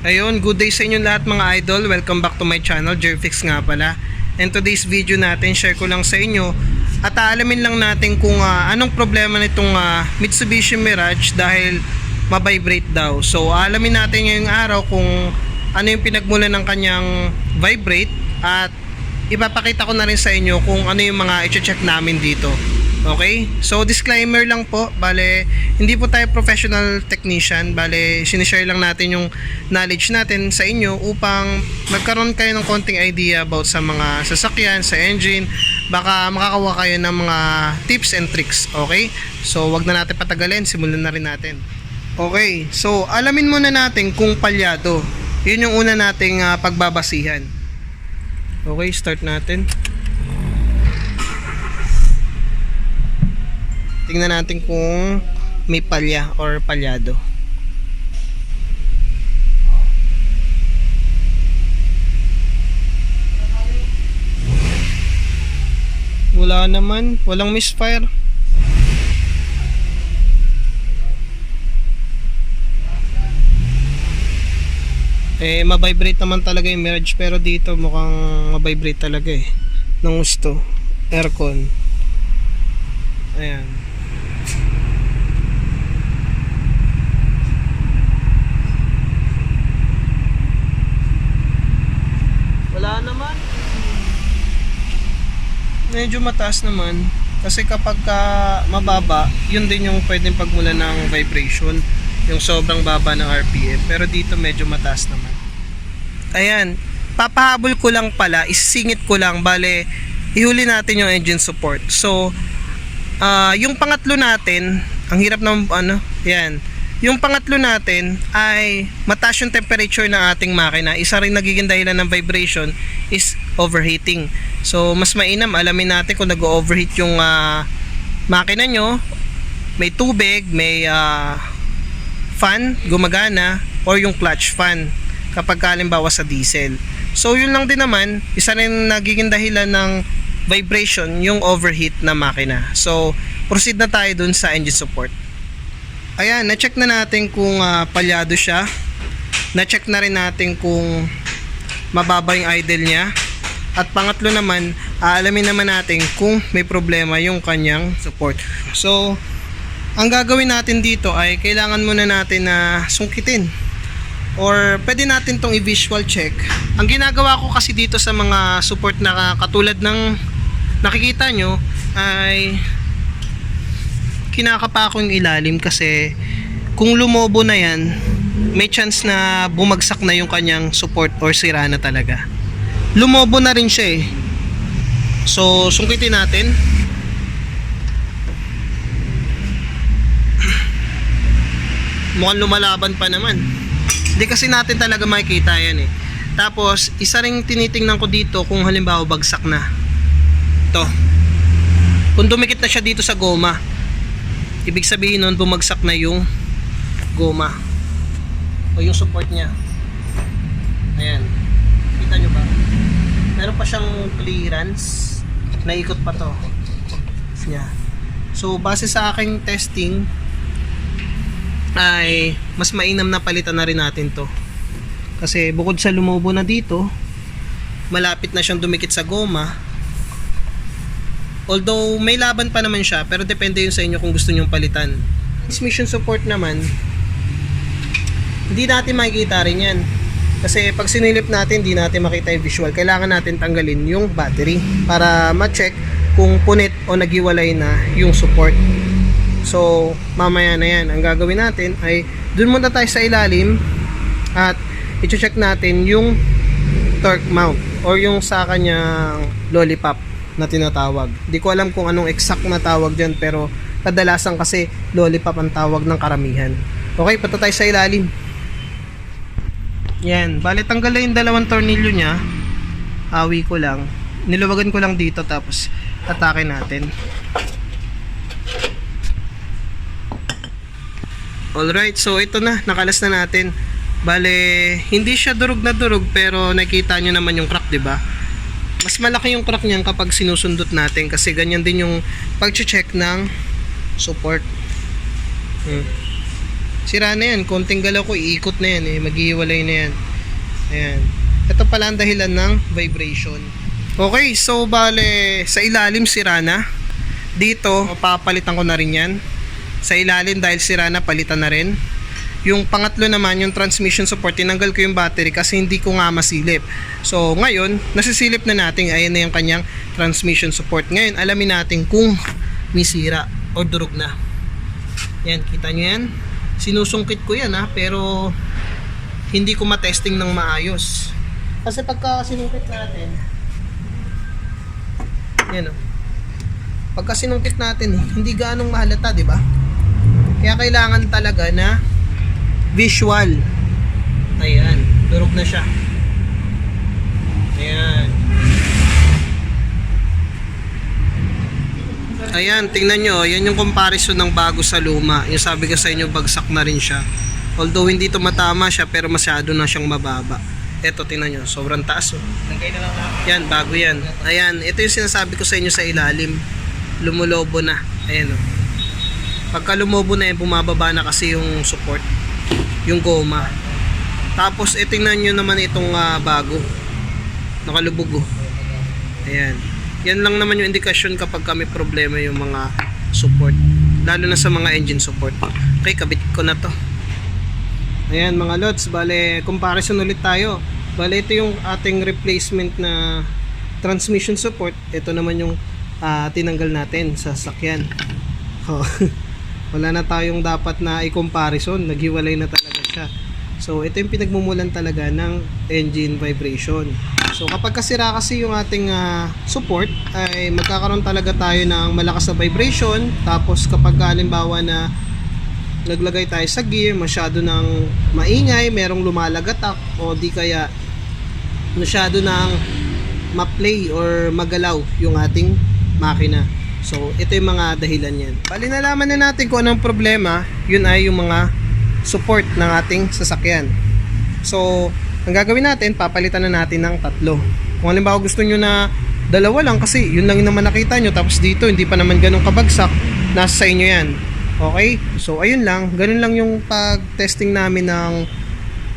Ayun, good day sa inyo lahat mga idol. Welcome back to my channel, Jerfix nga pala. And today's video natin, share ko lang sa inyo at aalamin lang natin kung ah, anong problema nitong ah, Mitsubishi Mirage dahil mabibrate daw. So, aalamin natin ngayong araw kung ano yung pinagmulan ng kanyang vibrate at ipapakita ko na rin sa inyo kung ano yung mga i-check namin dito. Okay? So, disclaimer lang po. Bale, hindi po tayo professional technician. Bale, sinishare lang natin yung knowledge natin sa inyo upang magkaroon kayo ng konting idea about sa mga sasakyan, sa engine. Baka makakawa kayo ng mga tips and tricks. Okay? So, wag na natin patagalin. Simulan na rin natin. Okay. So, alamin muna natin kung palyado. Yun yung una nating ah, pagbabasihan. Okay, start natin. Tingnan natin kung may palya or palyado. Wala naman, walang misfire. Eh, mabibrate naman talaga yung Mirage pero dito mukhang mabibrate talaga eh. Nung gusto. Aircon. Ayan. Wala naman. Medyo mataas naman. Kasi kapag ka mababa, yun din yung pwedeng pagmula ng vibration. Yung sobrang baba ng RPM. Pero dito medyo mataas naman. Ayan. Papahabol ko lang pala. Isisingit ko lang. Bale, ihuli natin yung engine support. So, Ah, yung pangatlo natin, ang hirap ng ano, yan. Yung pangatlo natin ay mataas yung temperature ng ating makina. Isa rin nagiging dahilan ng vibration is overheating. So, mas mainam alamin natin kung nag-overheat yung ah, makina nyo. May tubig, may ah, fan gumagana or yung clutch fan kapag halimbawa sa diesel. So, yun lang din naman, isa rin nagiging dahilan ng vibration yung overheat na makina. So, proceed na tayo dun sa engine support. Ayan, na-check na natin kung ah, palyado siya. Na-check na rin natin kung mababa yung idle niya. At pangatlo naman, aalamin naman natin kung may problema yung kanyang support. So, ang gagawin natin dito ay kailangan muna natin na sungkitin or pwede natin tong i-visual check. Ang ginagawa ko kasi dito sa mga support na katulad ng nakikita nyo ay kinakapa ko yung ilalim kasi kung lumobo na yan may chance na bumagsak na yung kanyang support or sira na talaga. Lumobo na rin siya eh. So, sungkitin natin. Mukhang lumalaban pa naman. Hindi kasi natin talaga makikita yan eh. Tapos, isa ring tinitingnan ko dito kung halimbawa bagsak na. Ito. Kung dumikit na siya dito sa goma, ibig sabihin nun bumagsak na yung goma. O yung support niya. Ayan. Kita nyo ba? Meron pa siyang clearance. Naikot pa to. Niya. So, base sa aking testing, ay mas mainam na palitan na rin natin to. Kasi bukod sa lumobo na dito, malapit na siyang dumikit sa goma. Although may laban pa naman siya, pero depende yun sa inyo kung gusto nyong palitan. Transmission support naman, hindi natin makikita rin yan. Kasi pag sinilip natin, hindi natin makita yung visual. Kailangan natin tanggalin yung battery para ma-check kung punit o nagiwalay na yung support. So, mamaya na yan. Ang gagawin natin ay dun muna tayo sa ilalim at i-check natin yung torque mount or yung sa kanyang lollipop na tinatawag. Di ko alam kung anong exact na tawag dyan pero kadalasan kasi lollipop ang tawag ng karamihan. Okay, punta tayo sa ilalim. Yan, bali tanggal na yung dalawang tornilyo niya. Awi ko lang. Niluwagan ko lang dito tapos atake natin. Alright, so ito na, nakalas na natin. Bale, hindi siya durog na durog pero nakita nyo naman yung crack, 'di ba? Mas malaki yung crack niyan kapag sinusundot natin kasi ganyan din yung pag-check ng support. Hmm. Sira na yan. Konting galaw ko, iikot na yan eh. Maghihiwalay na yan. Ayan. Ito pala ang dahilan ng vibration. Okay, so bale, sa ilalim sira na. Dito, papalitan ko na rin yan. Sa ilalim dahil sira na, palitan na rin. Yung pangatlo naman, yung transmission support, tinanggal ko yung battery kasi hindi ko nga masilip. So, ngayon, nasisilip na natin, ayan na yung kanyang transmission support. Ngayon, alamin natin kung may sira o durog na. Yan, kita nyo yan? Sinusungkit ko yan ha, pero hindi ko matesting ng maayos. Kasi pagka sinungkit natin, yan o. Pagka sinungkit natin, hindi ganong mahalata, di ba? Kaya kailangan talaga na visual. Ayan, durog na siya. Ayan. Ayan, tingnan nyo, yan yung comparison ng bago sa luma. Yung sabi ko sa inyo, bagsak na rin siya. Although hindi to matama siya, pero masyado na siyang mababa. Eto, tingnan nyo, sobrang taas oh. Yan, bago yan. Ayan, ito yung sinasabi ko sa inyo sa ilalim. Lumulobo na. Ayan o. Pagka lumobo na yan, bumababa na kasi yung support. Yung goma. Tapos, eh, tingnan nyo naman itong ah, bago. Nakalubog o. Ayan. Yan lang naman yung indikasyon kapag kami problema yung mga support. Lalo na sa mga engine support. Okay, kabit ko na to. Ayan mga lods, bale comparison ulit tayo. Bale ito yung ating replacement na transmission support. Ito naman yung ah, tinanggal natin sa sakyan. Oh, wala na tayong dapat na i-comparison, naghiwalay na talaga siya. So ito yung pinagmumulan talaga ng engine vibration. So kapag kasira kasi yung ating ah, support ay magkakaroon talaga tayo ng malakas na vibration tapos kapag halimbawa na naglagay tayo sa gear, masyado ng maingay, merong lumalagatak o di kaya masyado ng ma-play or magalaw yung ating makina. So, ito yung mga dahilan yan. Bali nalaman na natin kung anong problema, yun ay yung mga support ng ating sasakyan. So, ang gagawin natin, papalitan na natin ng tatlo. Kung halimbawa gusto nyo na dalawa lang kasi yun lang naman nakita nyo tapos dito hindi pa naman ganun kabagsak, nasa sa inyo yan. Okay? So, ayun lang. Ganun lang yung pag-testing namin ng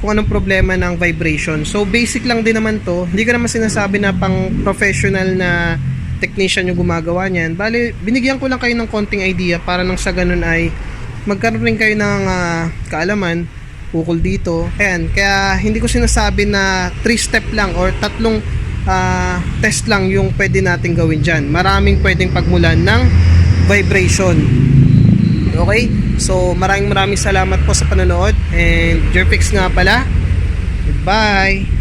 kung anong problema ng vibration. So, basic lang din naman to. Hindi ko naman sinasabi na pang professional na technician yung gumagawa niyan. Bali, binigyan ko lang kayo ng konting idea para nang sa ganun ay magkaroon rin kayo ng ah, kaalaman ukol dito. Ayan, kaya hindi ko sinasabi na 3 step lang or tatlong ah, test lang yung pwede natin gawin dyan. Maraming pwedeng pagmulan ng vibration. Okay? So, maraming maraming salamat po sa panonood. And Jerpix nga pala. Goodbye!